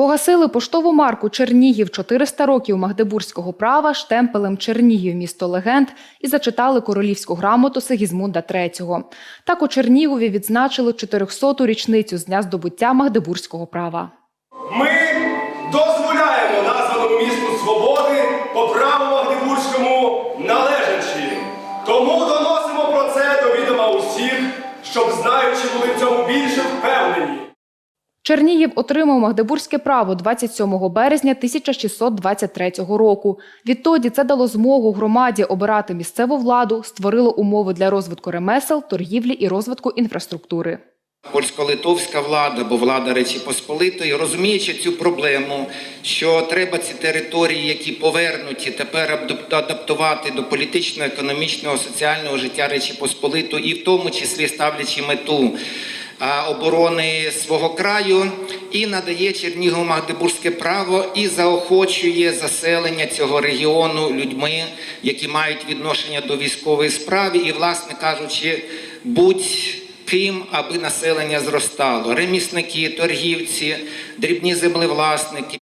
Погасили поштову марку Чернігів 400 років магдебурзького права штемпелем Чернігів місто легенд і зачитали королівську грамоту Сигізмунда III. Так у Чернігові відзначили 400-ту річницю з дня здобуття магдебурзького права. Ми дозволяємо названому місту свободи по праву Магдебурзькому належачі. Тому доносимо про це до відома усіх, щоб знаючи були в цьому більше впевнені. Чернігів отримав магдебурзьке право 27 березня 1623 року. Відтоді це дало змогу громаді обирати місцеву владу, створило умови для розвитку ремесел, торгівлі і розвитку інфраструктури. Польсько-литовська влада або влада Речі Посполитої, розуміючи цю проблему, що треба ці території, які повернуті, тепер адап- адаптувати до політичного, економічного, соціального життя Речі Посполитої, і в тому числі ставлячи мету оборони свого краю, і надає Чернігову Магдебурзьке право і заохочує заселення цього регіону людьми, які мають відношення до військової справи, і, власне кажучи, будь Ким, аби населення зростало, ремісники, торгівці, дрібні землевласники.